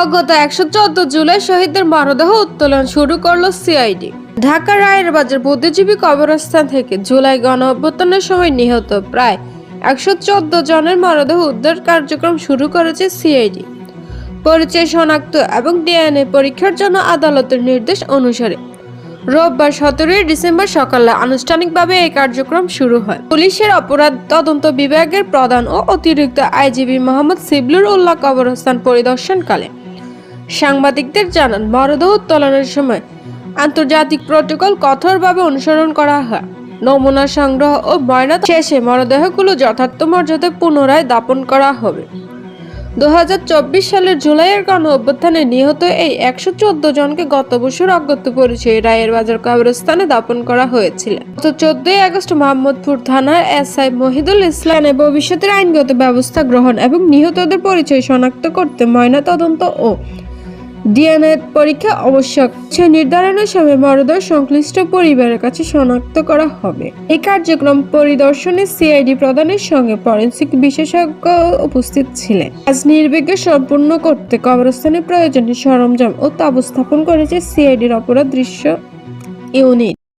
অগত একশো চোদ্দ জুলাই শহীদদের মরদেহ উত্তোলন শুরু করল সিআইডি। ঢাকা রায়ের বাজার বুদ্ধিজীবী কবরস্থান থেকে জুলাই গণ অভ্যুত্থানের সময় নিহত প্রায় একশো চোদ্দ জনের মরদেহ উদ্ধার কার্যক্রম শুরু করেছে সিআইডি। পরিচয় শনাক্ত এবং ডিএনএ পরীক্ষার জন্য আদালতের নির্দেশ অনুসারে রোববার সতেরোই ডিসেম্বর সকালে আনুষ্ঠানিকভাবে এই কার্যক্রম শুরু হয়। পুলিশের অপরাধ তদন্ত বিভাগের প্রধান ও অতিরিক্ত আইজিবি মোহাম্মদ সিবলুর উল্লাহ কবরস্থান পরিদর্শনকালে সাংবাদিকদের জানান, মরদেহ উত্তোলনের সময় আন্তর্জাতিক প্রটোকল কঠোরভাবে অনুসরণ করা হয়। নমুনা সংগ্রহ ও ময়না শেষে মরদেহগুলো যথার্থ মর্যাদায় পুনরায় দাপন করা হবে। দুই হাজার চব্বিশ সালের জুলাইয়ের গণ অভ্যুত্থানে নিহত এই একশো চোদ্দ জনকে গত বছর অজ্ঞাত পরিচয়ে রায়ের বাজার কবরস্থানে দাপন করা হয়েছিল। গত চোদ্দই আগস্ট মোহাম্মদপুর থানার এস আই মহিদুল ইসলামে ভবিষ্যতের আইনগত ব্যবস্থা গ্রহণ এবং নিহতদের পরিচয় শনাক্ত করতে ময়না তদন্ত ও ডিএনএ পরীক্ষা আবশ্যক। সে নির্ধারণের সময় মরদেহ সংশ্লিষ্ট পরিবারের কাছে শনাক্ত করা হবে। এই কার্যক্রম পরিদর্শনে সিআইডি প্রধানের সঙ্গে ফরেন্সিক বিশেষজ্ঞ উপস্থিত ছিলেন। আজ নির্বিঘ্নে সম্পূর্ণ করতে কবরস্থানে প্রয়োজনীয় সরঞ্জাম ও তাবু স্থাপন করেছে সিআইডির অপরাধ দৃশ্য ইউনিট।